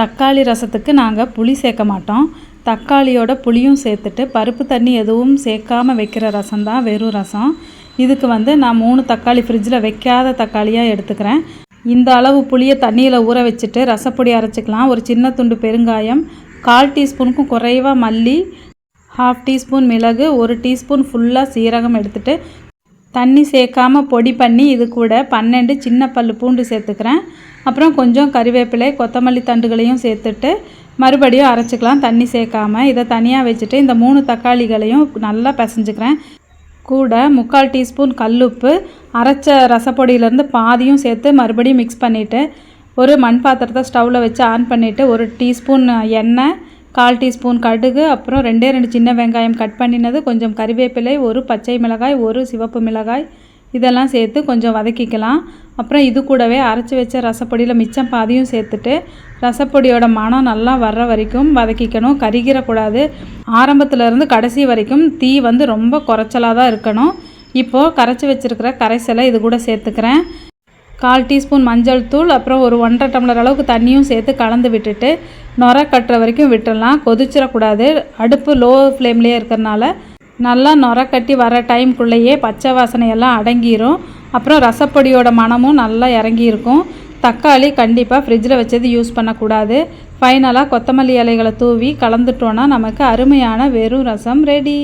தக்காளி ரசத்துக்கு நாங்கள் புளி சேர்க்க மாட்டோம். தக்காளியோட புளியும் சேர்த்துட்டு பருப்பு தண்ணி எதுவும் சேர்க்காம வைக்கிற ரசம் தான் வெறும் ரசம். இதுக்கு வந்து நான் மூணு தக்காளி ஃப்ரிட்ஜில் வைக்காத தக்காளியாக எடுத்துக்கிறேன். இந்த அளவு புளியை தண்ணியில் ஊற வச்சுட்டு ரசப்பொடி அரைச்சிக்கலாம். ஒரு சின்ன துண்டு பெருங்காயம் கால் டீஸ்பூனுக்கும் குறைவாக மல்லி ஹாஃப் டீஸ்பூன் மிளகு ஒரு டீஸ்பூன் ஃபுல்லாக சீரகம் எடுத்துகிட்டு தண்ணி சேர்க்காம பொடி பண்ணி இது கூட பன்னெண்டு சின்ன பல் பூண்டு சேர்த்துக்கிறேன். அப்புறம் கொஞ்சம் கறிவேப்பிலை கொத்தமல்லி தண்டுகளையும் சேர்த்துட்டு மறுபடியும் அரைச்சிக்கலாம் தண்ணி சேர்க்காம. இதை தனியாக வச்சுட்டு இந்த மூணு தக்காளிகளையும் நல்லா பிசைஞ்சுக்கிறேன். கூட முக்கால் டீஸ்பூன் கல்லுப்பு அரைச்ச ரசப்பொடியிலேருந்து பாதியும் சேர்த்து மறுபடியும் மிக்ஸ் பண்ணிவிட்டு ஒரு மண் பாத்திரத்தை ஸ்டவ்வில் வச்சு ஆன் பண்ணிவிட்டு ஒரு டீஸ்பூன் எண்ணெய் கால் டீஸ்பூன் கடுகு அப்புறம் ரெண்டே ரெண்டு சின்ன வெங்காயம் கட் பண்ணினது கொஞ்சம் கறிவேப்பிலை ஒரு பச்சை மிளகாய் ஒரு சிவப்பு மிளகாய் இதெல்லாம் சேர்த்து கொஞ்சம் வதக்கிக்கலாம். அப்புறம் இது கூடவே அரைச்சி வச்ச ரசப்பொடியில் மிச்சம் பாதியும் சேர்த்துட்டு ரசப்பொடியோட மனம் நல்லா வர்ற வரைக்கும் வதக்கிக்கணும். கருகிடக்கூடாது ஆரம்பத்துலேருந்து கடைசி வரைக்கும் தீ வந்து ரொம்ப குறைச்சலாக தான் இருக்கணும். இப்போது கரைச்சி வச்சுருக்கிற கரைசலை இது கூட சேர்த்துக்கிறேன். கால் டீஸ்பூன் மஞ்சள் தூள் அப்புறம் ஒரு ஒன்றரை டம்ளர் அளவுக்கு தண்ணியும் சேர்த்து கலந்து விட்டுட்டு நுர கட்டுற வரைக்கும் விட்டுடலாம் கொதிச்சிடக்கூடாது அடுப்பு லோ ஃப்ளேம்லேயே இருக்கிறனால நல்லா நுர கட்டி வர டைம்குள்ளேயே பச்சை வாசனையெல்லாம் அடங்கிரும். அப்புறம் ரசப்பொடியோட மணமும் நல்லா இறங்கியிருக்கும். தக்காளி கண்டிப்பாக ஃப்ரிட்ஜில் வச்சது யூஸ் பண்ணக்கூடாது. ஃபைனலாக கொத்தமல்லி இலைகளை தூவி கலந்துட்டோன்னா நமக்கு அருமையான வெறும் ரசம் ரெடி